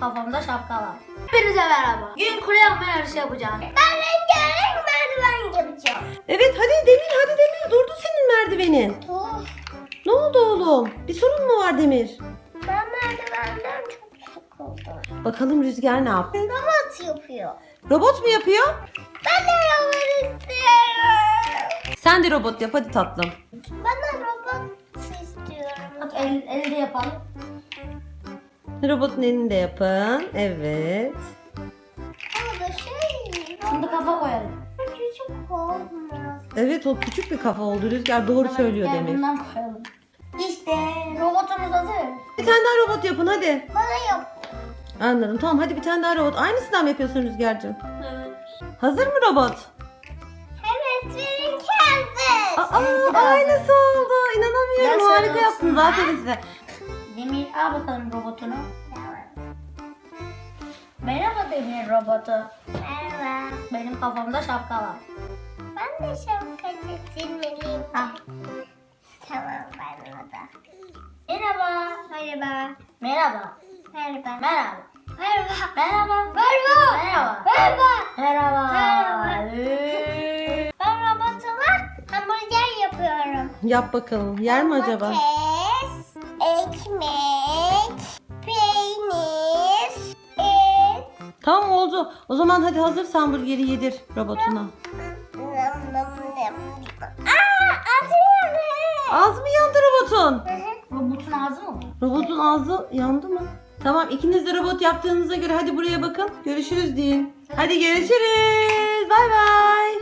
kafamda şapka var. Hepinize merhaba. Bugün kule yapma yarışı yapacağız. Ben rengarenk merdiven yapacağım. Evet hadi Demir hadi Demir durdu senin merdivenin. Dur. Ne oldu oğlum? Bir sorun mu var Demir? Ben merdivenden çok sıkıldım. Bakalım Rüzgar ne yapıyor? Robot yapıyor. Robot mu yapıyor? Ben de robot istiyorum. Sen de robot yap hadi tatlım. Ben de robot istiyorum. Bak el, elde yapalım. Robotun elini de yapın. Evet. Ama da şey... Şimdi kafa koyalım. Küçük olmaz. Evet o küçük bir kafa oldu Rüzgar doğru söylüyor Gel Demir. bundan koyalım. İşte robotumuz hazır. Bir tane daha robot yapın hadi. Bana yap. Anladım tamam hadi bir tane daha robot. Aynısından mı yapıyorsun Rüzgar'cığım? Evet. Hazır mı robot? Evet benimki hazır. Aa, aynısı oldu. İnanamıyorum. Harika yaptınız. Aferin size. Demir al bakalım robotunu. Merhaba Demir robotu. Merhaba. Benim kafamda şapka var. Ben de şapka getirmeliyim. Ah. Tamam ben orada. Merhaba. Merhaba. Merhaba. Merhaba. Merhaba. Merhaba. Merhaba. Merhaba. Merhaba. Merhaba. Merhaba. Merhaba. Ee, Ben robotuma hamburger yapıyorum. Yap bakalım. Yer mi acaba? Domates, ekmek, peynir, et. Tamam oldu. O zaman hadi hazır hamburgeri yedir robotuna. Aa, atıyor Ağzı mı yandı robotun? Robotun ağzı mı? Robotun ağzı yandı mı? Tamam ikiniz de robot yaptığınıza göre hadi buraya bakın. Görüşürüz deyin. Hadi görüşürüz. Bay bay.